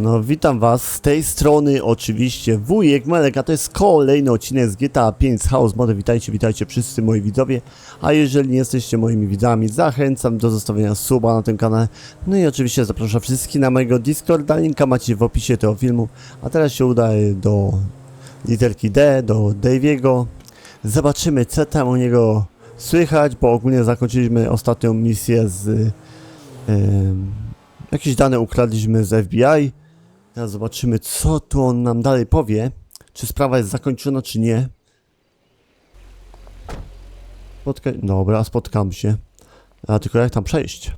No witam was z tej strony oczywiście wujek Melek, a to jest kolejny odcinek z GTA 5 z House Mode. Witajcie, witajcie wszyscy moi widzowie, a jeżeli nie jesteście moimi widzami, zachęcam do zostawienia suba na tym kanale. No i oczywiście zapraszam wszystkich na mojego Discorda, linka macie w opisie tego filmu, a teraz się udaję do literki D, do Daviego. Zobaczymy co tam u niego słychać, bo ogólnie zakończyliśmy ostatnią misję z... Ym, jakieś dane ukradliśmy z FBI. Teraz zobaczymy, co tu on nam dalej powie. Czy sprawa jest zakończona, czy nie. Spotka... Dobra, spotkam się. A tylko jak tam przejść?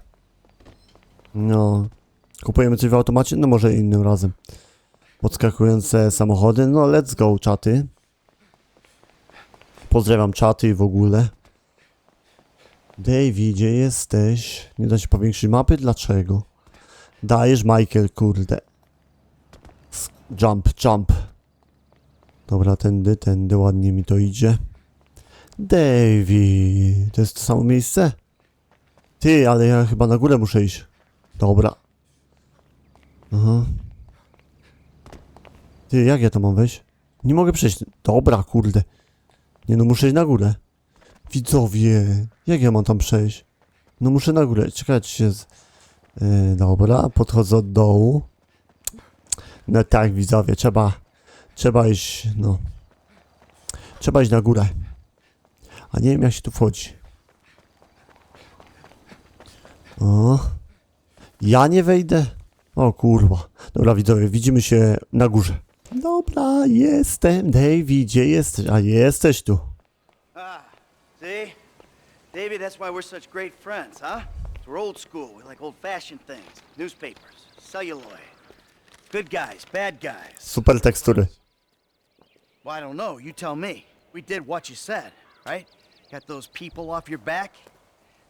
No. Kupujemy coś w automacie? No może innym razem. Podskakujące samochody? No let's go, czaty. Pozdrawiam czaty i w ogóle. Davey, gdzie jesteś? Nie da się powiększyć mapy? Dlaczego? Dajesz, Michael, kurde. Jump, jump. Dobra, tędy, tędy, ładnie mi to idzie. Davey, to jest to samo miejsce? Ty, ale ja chyba na górę muszę iść. Dobra. Aha. Ty, jak ja to mam wejść? Nie mogę przejść. Dobra, kurde. Nie no, muszę iść na górę. Widzowie, jak ja mam tam przejść? No muszę na górę. Czekajcie się. Z... Yy, dobra, podchodzę od dołu. No tak, widzowie, trzeba, trzeba iść, no. Trzeba iść na górę. A nie wiem, jak się tu wchodzi. O. Ja nie wejdę? O kurwa. Dobra, widzowie, widzimy się na górze. Dobra, jestem. Davey, gdzie jesteś? A jesteś tu. Ah, see? David, that's why we're such great friends, huh? We're old school. We like old fashioned things. Newspapers, celluloid. Good guys, bad guys. Super tekstury. Well, I don't know. You tell me. We did what you said, right? Got those people off your back.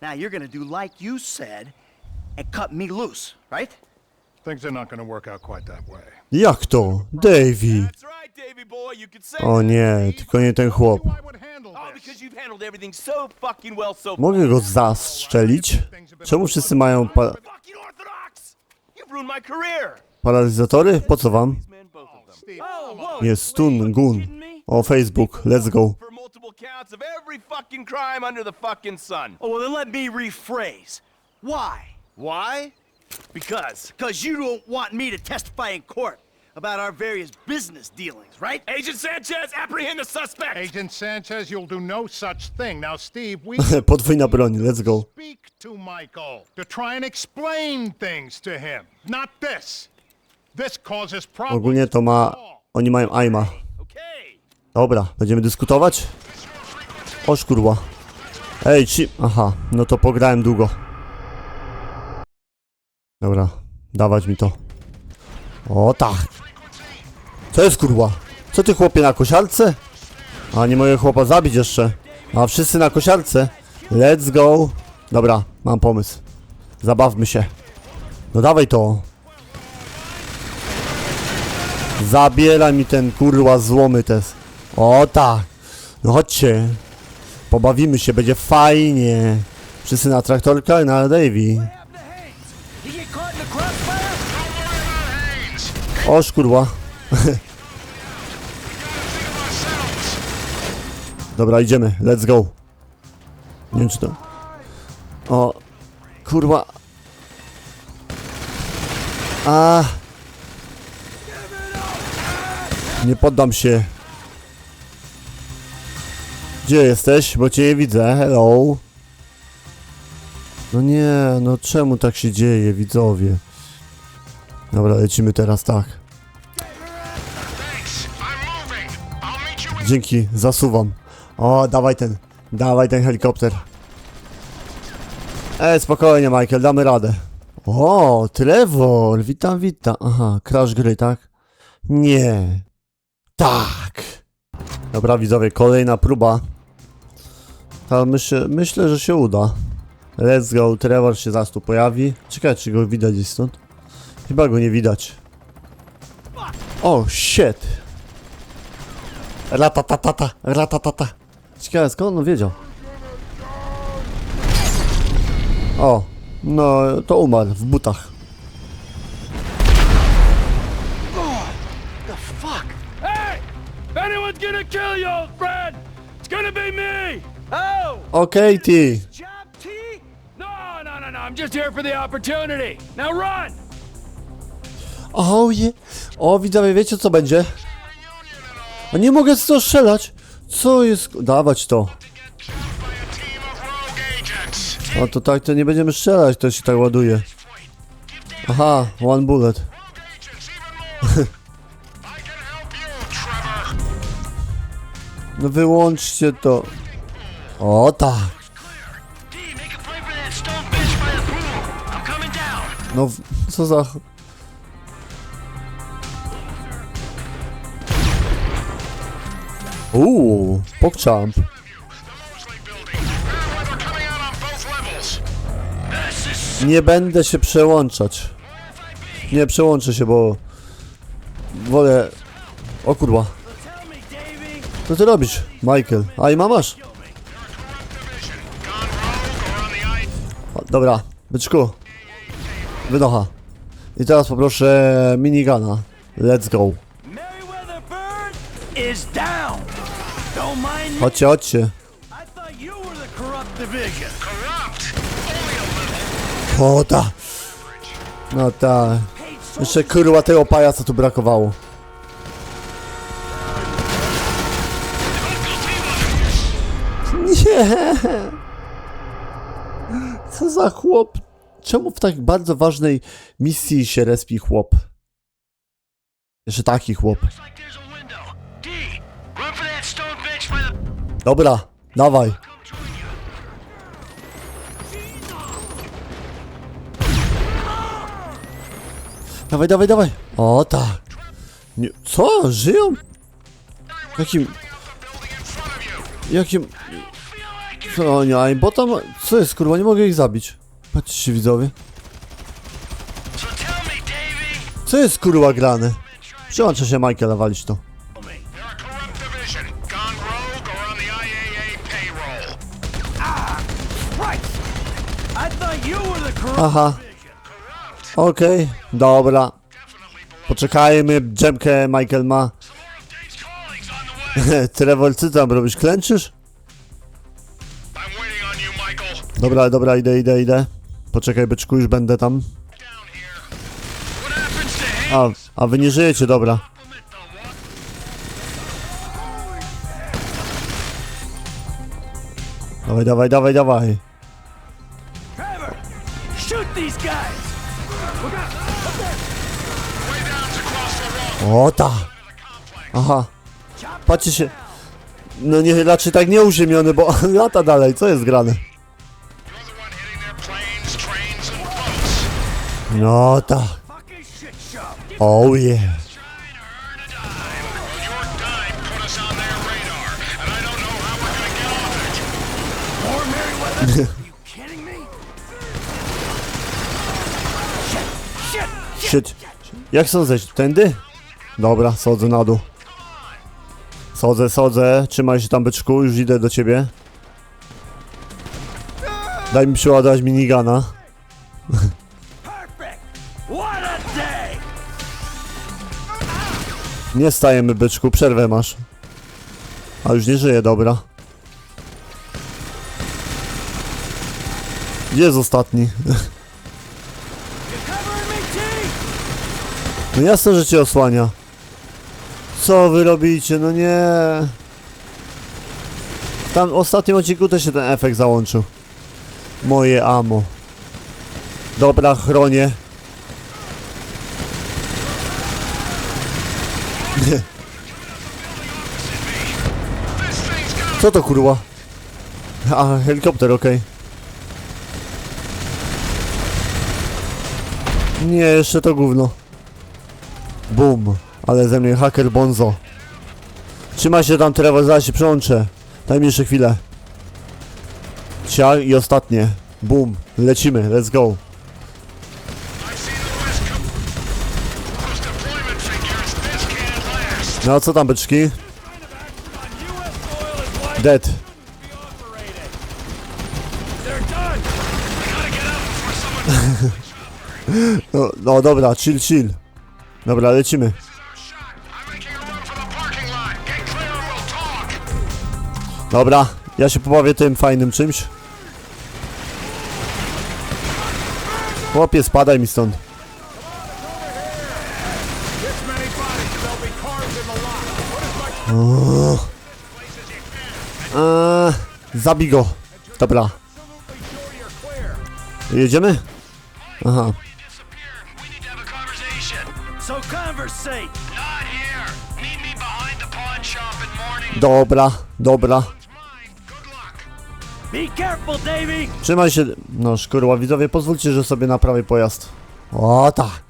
Now you're gonna do like you said and cut me loose, right? Things are not to work out quite that way. Jak to? Davey. That's right, Davy boy. You could say O nie, tylko nie ten chłop. I would handle Oh, this. because you've handled everything so fucking well so far. Mogę go zastrzelić? Czemu wszyscy mają pa Fucking orthodox. Paralizatory? Po co wam? These men, both of them. Steve, Oh, whoa. Jest stun, gun. Kidding? O, Facebook, let's go. Counts of every fucking crime under the fucking sun. Oh, well, then let me rephrase. Why? Why? Because Because you don't want me to testify in court about our various business dealings, right? Agent Sanchez, apprehend the suspect. Agent Sanchez, you'll do no such thing. Now, Steve, we Podwójna broń, let's go. speak to Michael to try and explain things to him. Not this. This causes problems. Ogólnie to ma... Oni mają aima. Okay. Dobra, będziemy dyskutować? Oż kurwa. Ej, ci... Aha, no to pograłem długo. Dobra, dawać mi to. O tak. Co jest kurwa? Co ty chłopie na kosiarce? A nie mogę chłopa zabić jeszcze. A wszyscy na kosiarce. Let's go. Dobra, mam pomysł. Zabawmy się. No dawaj to. Zabieraj mi ten kurwa złomy też. O tak. No chodźcie. Pobawimy się, będzie fajnie. Wszyscy na traktorka i na Davy. Oż kurwa. Dobra, idziemy. Let's go. Nie wiem czy to... O. Kurwa. A. Nie poddam się. Gdzie jesteś? Bo cię nie widzę. Hello. No nie, no czemu tak się dzieje, widzowie? Dobra, lecimy teraz tak. Dzięki, zasuwam. O, dawaj ten, dawaj ten helikopter. Ej, spokojnie, Michael, damy radę. O, Trevor, witam, witam. Aha, crash gry, tak? Nie. Tak. Dobra, widzowie, kolejna próba. Ale myślę, myślę, że się uda. Let's go, Trevor się zaraz tu pojawi. Czekaj, czy go widać gdzieś stąd? Chyba go nie widać. O, shit. Ratatatata, ratatata. Ciekawe, skąd on wiedział? O, no to umarł w butach. fuck? Hey! If anyone's gonna kill you, old friend, it's gonna be me! Oh! Okej, ty. Job T? No, no, no, no, I'm just here for the opportunity. Now run! O je. O, widzowie, wiecie co będzie? A nie mogę z to strzelać. Co jest... Dawać to. A to tak, to nie będziemy strzelać, to się tak ładuje. Aha, one bullet. No wyłączcie to. O tak. D, make a Uuu, pokchamp. Nie będę się przełączać. Nie przełączę się, bo... Wolę... O kurwa. Co ty robisz, Michael? A i mamasz? Dobra, byczku. Wynocha. I teraz poproszę minigana. Let's go. Chodźcie, chodźcie. O ta. No ta. Jeszcze kurwa tego pajaca tu brakowało. Nie. Co za chłop? Czemu w tak bardzo ważnej misji się respi chłop? Jeszcze taki chłop. Dobra, dawaj. Dawaj, dawaj, dawaj. O tak. Nie, co? Żyją? Jakim... Jakim... Co oni, a bo tam... Co jest kurwa? Nie mogę ich zabić. Patrzcie widzowie. Co jest kurwa grane? Przyłączę się Michaela, walić to. Aha. Okej, dobra. Poczekajmy, dżemkę Michael ma. Trevor, ty tam robisz? Klęczysz? Dobra, dobra, idę, idę, idę. Poczekaj, byczku, już będę tam. A, a wy nie żyjecie, dobra. Dawaj, dawaj, dawaj, dawaj. O ta. Aha. Patrzcie się. No nie, raczej tak nie uziemiony, bo lata dalej. Co jest grane? No show. Oh yeah. Shit! Jak są zejść? Tędy? Dobra, schodzę na dół. Schodzę, schodzę. Trzymaj się tam, byczku. Już idę do ciebie. Daj mi przeładować minigana. Nie stajemy, byczku. Przerwę masz. A już nie żyje, dobra. Jest ostatni? No jasne, że cię osłania. Co wy robicie? No nie. Tam w ostatnim odcinku też się ten efekt załączył. Moje amo. Dobra, chronię. Co to kurwa? A, helikopter, okej. Nie, jeszcze to gówno. Bum. Ale ze mnie haker bonzo. Trzymaj się tam, Trevor, zaraz się przełączę. Daj mi jeszcze chwilę. Ciar i ostatnie. Bum. Lecimy, let's go. No co tam, byczki? Dead. No, no dobra, chill, chill. Dobra, lecimy. Dobra, ja się pobawię tym fajnym czymś. Chłopie, spadaj mi stąd. Eee, zabij go. Dobra. Jedziemy? Aha. Dobra, dobra. Be careful, Davy. Trzymaj się. No szkurła, widzowie, pozwólcie, że sobie naprawię pojazd. O tak.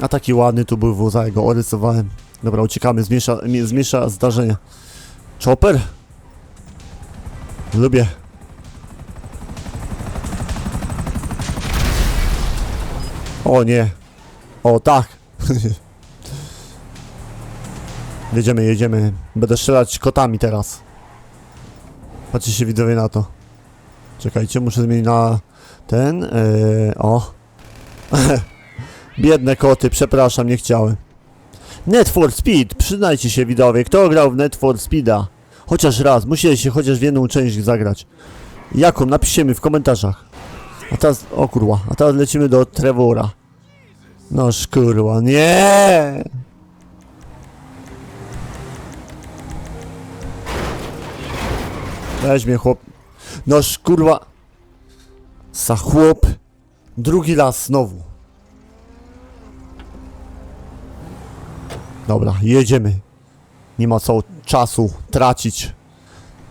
A taki ładny tu był wóz, ja go orysowałem. Dobra, uciekamy, zmniejsza, zmniejsza zdarzenia. Chopper? Lubię. O nie. O tak. jedziemy, jedziemy. Będę strzelać kotami teraz. Patrzcie się widzowie na to. Czekajcie, muszę zmienić na ten. Yy, o. Biedne koty, przepraszam, nie chciałem. Net for Speed, przyznajcie się widzowie, kto grał w Net for Speeda? Chociaż raz, musieliście chociaż w jedną część zagrać. Jaką? Napiszcie mi w komentarzach. A teraz, o kurwa, a teraz lecimy do Trevora. No szkurła, nie! Weź mnie chłop. Noż kurwa. Sa chłop. Drugi raz znowu. Dobra, jedziemy. Nie ma co czasu tracić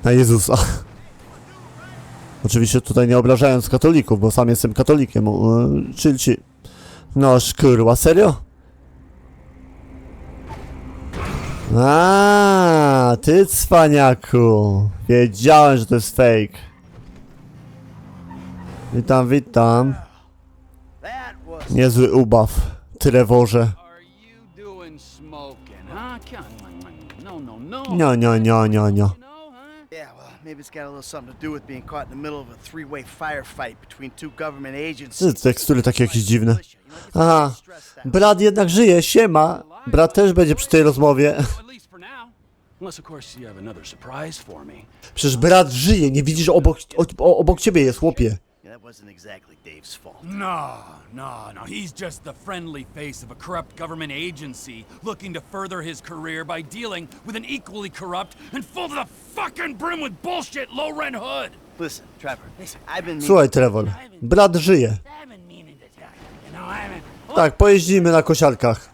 na Jezusa. Oczywiście tutaj nie obrażając katolików, bo sam jestem katolikiem. Yy, Czyli ci. No kurwa, serio? A, ty cwaniaku. Wiedziałem, że to jest fake. Witam, witam. Niezły ubaw, Trevorze. No, no, no. No, no? Yeah, well, maybe it's got a little something to do with being caught in the middle of a three-way firefight between two government agencies. Te tekstury takie jakieś dziwne. Aha, brat jednak żyje, siema. Brat też będzie przy tej rozmowie. Przecież brat żyje, nie widzisz obok, o, obok ciebie jest, chłopie. Yeah, that wasn't exactly Dave's fault. No, no, no. He's just the friendly face of a corrupt government agency looking to further his career by dealing with an equally corrupt and full to the fucking brim with bullshit low rent hood. Listen, Trevor, I've been. Słuchaj, Trevor, brat żyje. Tak, pojeździmy na kosiarkach.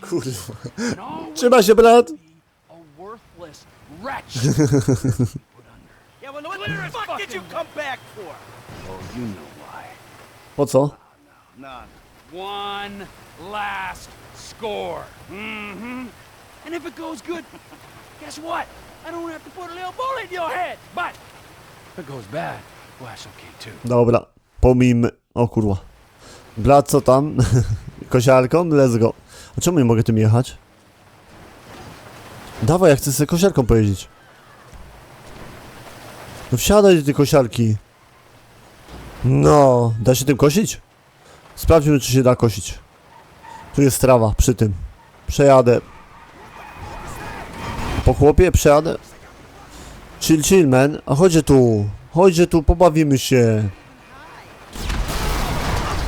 Kurwa. and always Trzyma się, brat. Po co? One last score. Mm-hmm. And if it goes good, guess what? I don't have to put a little bullet in your head. But If it goes bad, well, that's okay too. Dobra, pomijmy. O kurwa. Brat, co tam? Kosiarką? Let's go. A czemu nie mogę tym jechać? Dawaj, ja chcę sobie kosiarką pojeździć. No wsiadaj do tej kosiarki. No, da się tym kosić? Sprawdźmy, czy się da kosić. Tu jest trawa, przy tym. Przejadę. Po chłopie przejadę. Chill, chill, man. A chodźcie tu. Chodźcie tu, pobawimy się.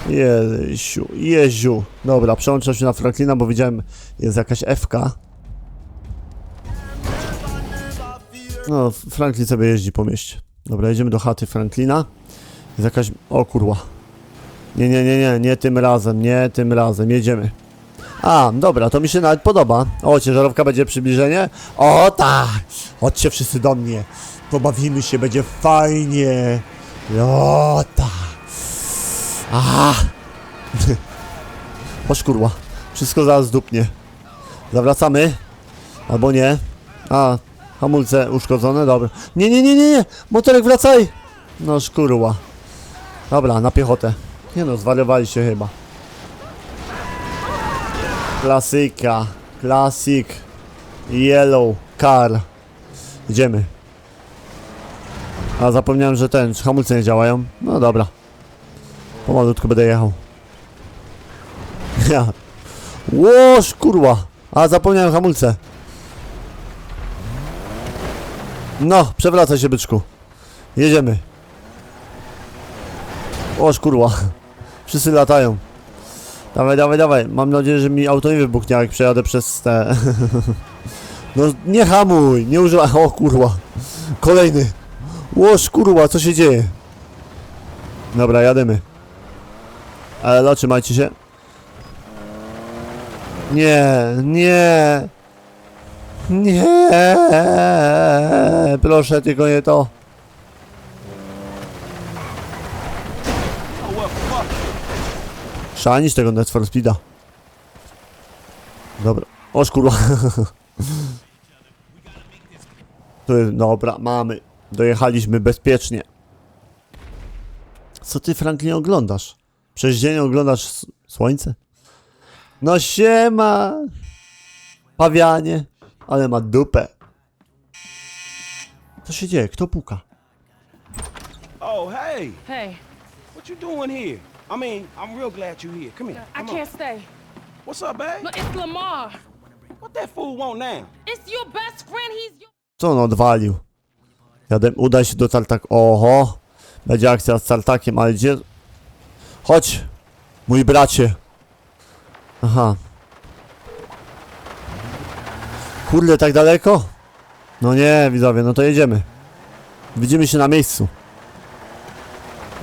Jeziu, Jeziu. Dobra, przełączam się na Franklina, bo widziałem, jest jakaś FK. No, Franklin sobie jeździ po mieście. Dobra, jedziemy do chaty Franklina. Jest jakaś... O kurwa. Nie, nie, nie, nie, nie tym razem, nie tym razem, jedziemy. A, dobra, to mi się nawet podoba. O, ciężarówka będzie przybliżenie? O tak! Chodźcie wszyscy do mnie. Pobawimy się, będzie fajnie. O tak. A. Oż kurwa. Wszystko zaraz dupnie. Zawracamy? Albo nie? A, hamulce uszkodzone, dobra. Nie, nie, nie, nie, nie! Motorek wracaj! No szkurła. Dobra, na piechotę. Nie no, zwariowali się chyba. Klasyka. Klasik. Yellow car. Idziemy. A zapomniałem, że ten, hamulce nie działają. No dobra. Pomalutko będę jechał. Ja. Łoż kurwa. A zapomniałem hamulce. No, przewracaj się, byczku. Jedziemy. Oż kurwa. Wszyscy latają. Dawaj, dawaj, dawaj. Mam nadzieję, że mi auto nie wybuchnie, jak przejadę przez te... No nie hamuj, nie używaj... O kurwa. Kolejny. Łoż kurwa, co się dzieje? Dobra, jademy. Ale trzymajcie się. Nie, nie. Nie. Proszę, tylko nie to. Szanić tego Net for Speeda. Dobra. Oż kurwa. Jest, dobra, mamy. Dojechaliśmy bezpiecznie. Co ty, Franklin, oglądasz? Przez dzień oglądasz słońce? No siema! Pawianie, ale ma dupę. Co się dzieje? Kto puka? Oh, hey, Hey, what you doing here? I mean, I'm real glad you're here. Come here. I Come on. can't stay. What's up, babe? No, it's Lamar. What that fool want now? It's your best friend. He's your. Co on odwalił? Jadę, udaj się do Tartak. Oho! Będzie akcja z Tartakiem, ale gdzie... Chodź! Mój bracie! Aha. Kurde, tak daleko? No nie, widzowie, no to jedziemy. Widzimy się na miejscu.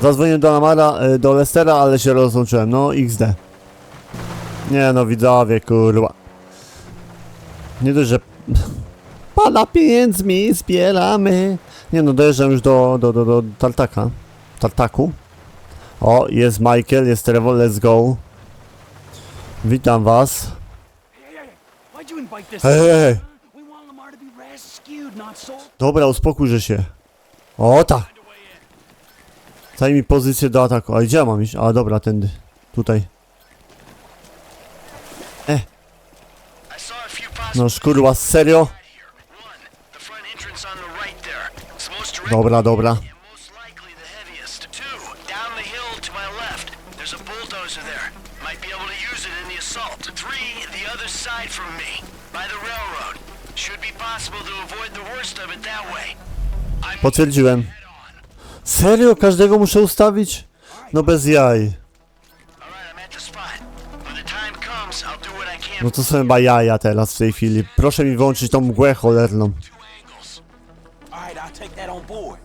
Zadzwoniłem do Lamara, y, do Lestera, ale się rozłączyłem. No, XD. Nie no, widzowie, kurwa. Nie dość, że Pana pieniędzmi zbieramy. Nie no, dojeżdżam już do, do, do, do Tartaka. Tartaku. O, jest Michael, jest Trevor, let's go. Witam was. Hej, hej, hej. Dobra, uspokójże się. O, tak. Zajmij pozycję do ataku. A gdzie mam iść? A, dobra, tędy. Tutaj. Possible No, szkurła, serio? here. One, down the hill to my left. There's a bulldozer there. Might be able to use it in the assault. Three, the other side from me, by the railroad. Should be possible to avoid the worst of it that way. I'm Potwierdziłem. Serio? Każdego muszę ustawić? No bez jaj. No to są chyba jaja teraz w tej chwili. Proszę mi wyłączyć tą mgłę cholerną. Two angles. All right, I'll take that on board.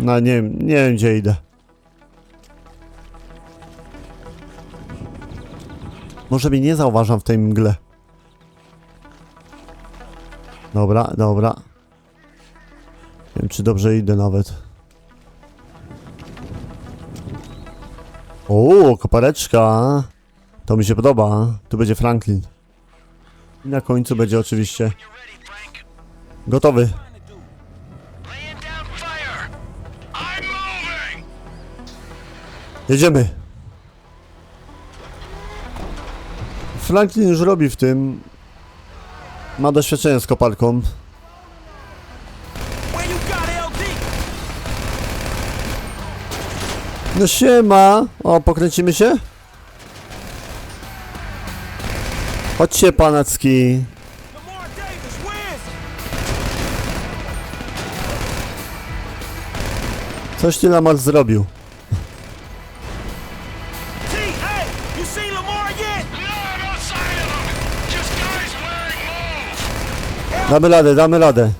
No nie nie wiem gdzie idę. Może mnie nie zauważam w tej mgle. Dobra, dobra. Nie wiem czy dobrze idę nawet. O, kopareczka. To mi się podoba. Tu będzie Franklin. I na końcu będzie oczywiście gotowy. Jedziemy. Franklin już robi w tym. Ma doświadczenie z koparką. No siema! O, pokręcimy się? Chodźcie, panacki. Coś ty Lamar zrobił. Damy radę, damy radę.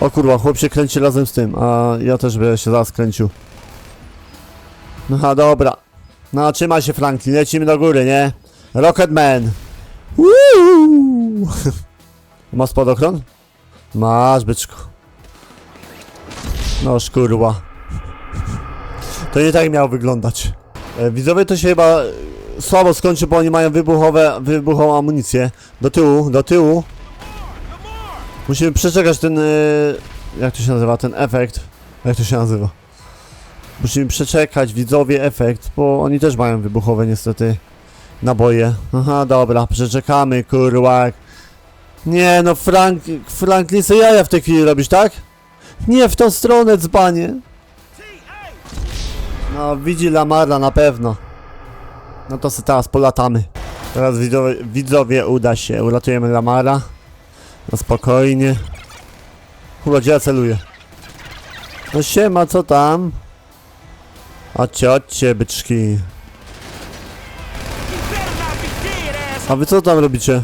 O kurwa, chłop się kręci razem z tym, a ja też będę się zaraz kręcił. No dobra. No trzymaj się Franklin, lecimy do góry, nie? Rocketman. Woo! Masz spadochron? Masz, byczku. No szkurła. To nie tak miało wyglądać. E, widzowie to się chyba słabo skończy, bo oni mają wybuchowe, wybuchową amunicję. Do tyłu, do tyłu. Musimy przeczekać ten. y, Jak to się nazywa? Ten efekt. Jak to się nazywa? Musimy przeczekać widzowie efekt, bo oni też mają wybuchowe niestety naboje. Aha, dobra, przeczekamy, kurwa. Nie no, Frank, Franklin, co jaja w tej chwili robisz, tak? Nie w tą stronę, dzbanie. No, widzi Lamara na pewno. No to sobie teraz polatamy. Teraz widzowie, widzowie uda się, uratujemy Lamara. No spokojnie. Chyba gdzie ja celuję? No siema, co tam? Chodźcie, chodźcie, byczki. A wy co tam robicie?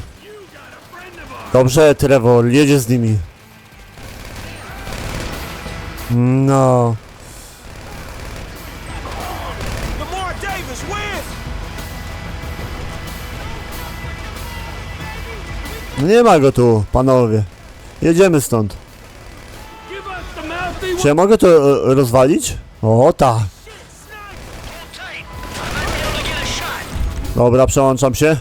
Dobrze, Trevor, jedzie z nimi. No. No nie ma go tu, panowie. Jedziemy stąd. Czy ja mogę to e, rozwalić? O, tak. Dobra, przełączam się.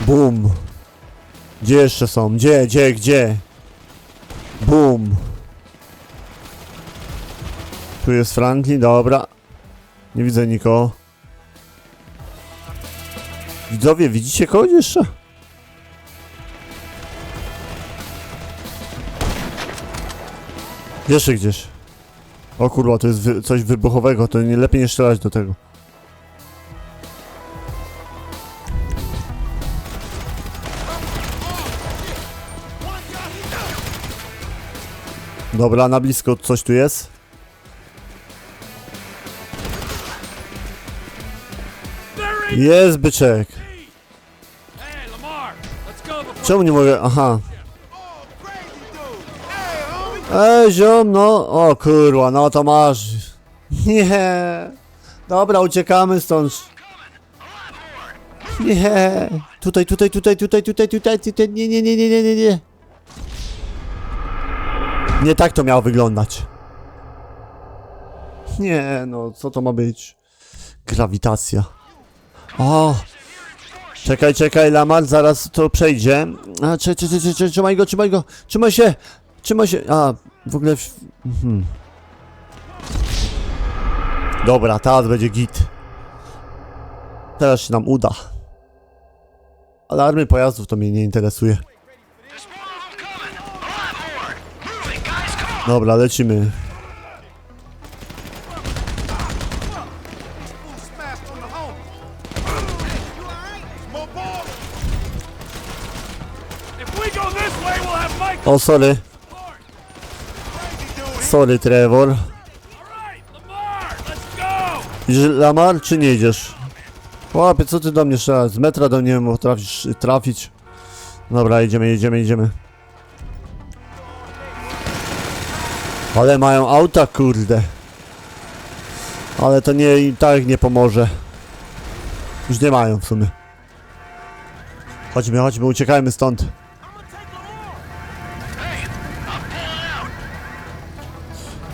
Bum. Gdzie jeszcze są? Gdzie, gdzie, gdzie? Bum. Tu jest Franklin, dobra. Nie widzę nikogo. Widzowie, widzicie kogoś jeszcze? Jeszcze gdzieś. O kurwa, to jest wy coś wybuchowego, to nie lepiej nie strzelać do tego. Dobra, na blisko coś tu jest. Jest byczek. Czemu nie mogę? Aha. Ej, ziom, no. O kurwa, no to masz. Nie. Dobra, uciekamy stąd. Nie. Tutaj, tutaj, tutaj, tutaj, tutaj, tutaj, tutaj. Nie, nie, nie, nie, nie, nie, nie. Nie tak to miało wyglądać. Nie, no, co to ma być? Grawitacja. O! Czekaj, czekaj, Lamar, zaraz to przejdzie. A, czekaj, czekaj, czekaj, trzymaj go, trzymaj go, trzymaj się, trzymaj się. A, w ogóle... Mhm. Dobra, teraz będzie git. Teraz się nam uda. Alarmy pojazdów to mnie nie interesuje. There's more O, sorry. Sorry, Trevor. Lamar, czy nie idziesz? Łapie, co ty do mnie strzelasz? Z metra do mnie potrafisz trafić. Dobra, idziemy, jedziemy, idziemy. Ale mają auta, kurde. Ale to nie i tak nie pomoże. Już nie mają w sumie. Chodźmy, chodźmy, uciekajmy stąd.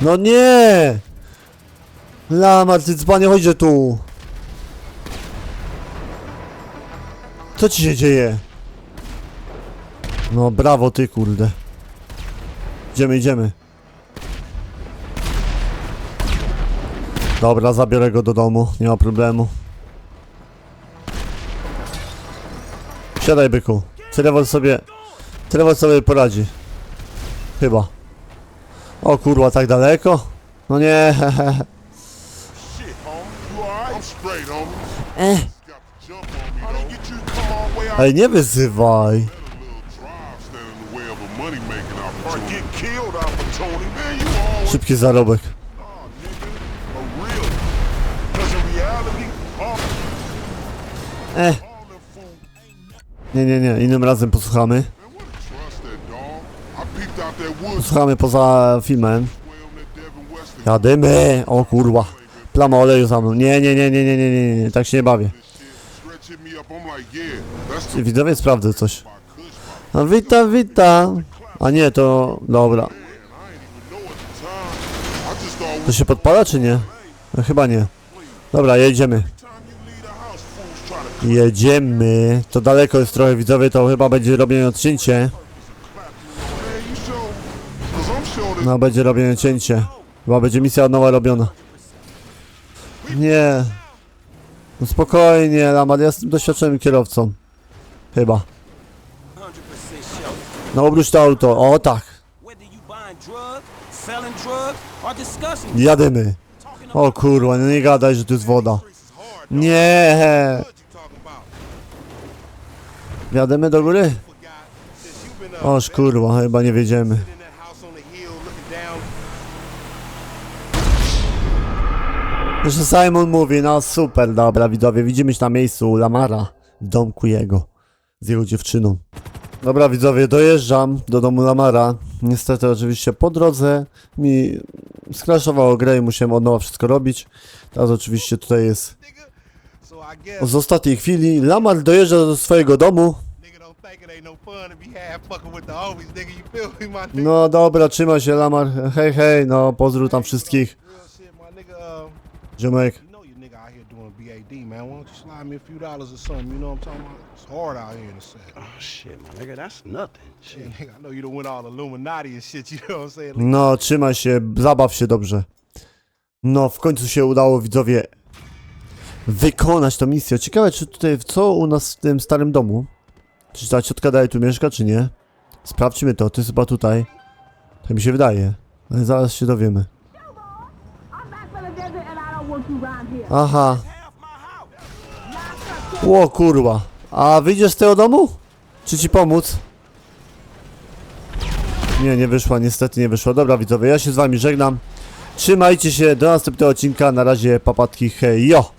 No nie! Lamar, ty dzbanie, chodź tu. Co ci się dzieje? No brawo ty, kurde. Idziemy, idziemy. Dobra, zabiorę go do domu, nie ma problemu. Siadaj, byku. Trevor sobie... Trevor sobie poradzi. Chyba. O kurwa, tak daleko? No nie. Eh. Ej, nie wyzywaj. Szybki zarobek. Eh. Nie, nie, nie, innym razem posłuchamy. Posłuchamy poza filmem. Jadymy! O kurwa. Plama oleju za mną. Nie, nie, nie, nie, nie, nie, nie, nie, tak się nie bawię. Widzowie, sprawdzę coś. No witam, witam. A nie, to... Dobra. To się podpala, czy nie? No, chyba nie. Dobra, jedziemy. Jedziemy. To daleko jest trochę, widzowie, to chyba będzie robione odcięcie. No, będzie robione cięcie. Chyba będzie misja od nowa robiona. Nie. No spokojnie, Lamar, ja jestem doświadczonym kierowcą. Chyba. 100% sure. No obróć to auto. O tak. Jadymy. O kurwa, no nie gadaj, że tu jest woda. Nie. Wjademy do góry? Oż kurwa, chyba nie wiedziemy. in that house on the hill looking down. Jeszcze Simon mówi, no super, dobra widzowie, widzimy się na miejscu u Lamara, w domku jego, z jego dziewczyną. Dobra widzowie, dojeżdżam do domu Lamara. Niestety oczywiście po drodze mi skraszowało grę i musiałem od nowa wszystko robić. Teraz oczywiście tutaj jest z ostatniej chwili. Lamar dojeżdża do swojego domu. no? No dobra, trzyma się Lamar. Hej, hej, no pozdrów tam wszystkich. Ziomek. you know your nigga out here doing BAD, man. Why don't you slide me a few dollars or something? You know what I'm talking about? It's hard out here in the set. Oh, shit, my nigga, that's nothing. Shit, nigga, I know you done went all Illuminati and shit. You know what I'm saying? No, trzymaj się, zabaw się dobrze. No, w końcu się udało, widzowie, wykonać tą misję. Ciekawe, czy tutaj, co u nas w tym starym domu? Czy ta ciotka dalej tu mieszka, czy nie? Sprawdźmy to, to jest chyba tutaj. Tak mi się wydaje, ale zaraz się dowiemy. Aha. Ło, kurwa. A wyjdziesz z tego domu? Czy ci pomóc? Nie, nie wyszła, niestety nie wyszła. Dobra widzowie, ja się z wami żegnam. Trzymajcie się, do następnego odcinka. Na razie, papatki, hej, jo!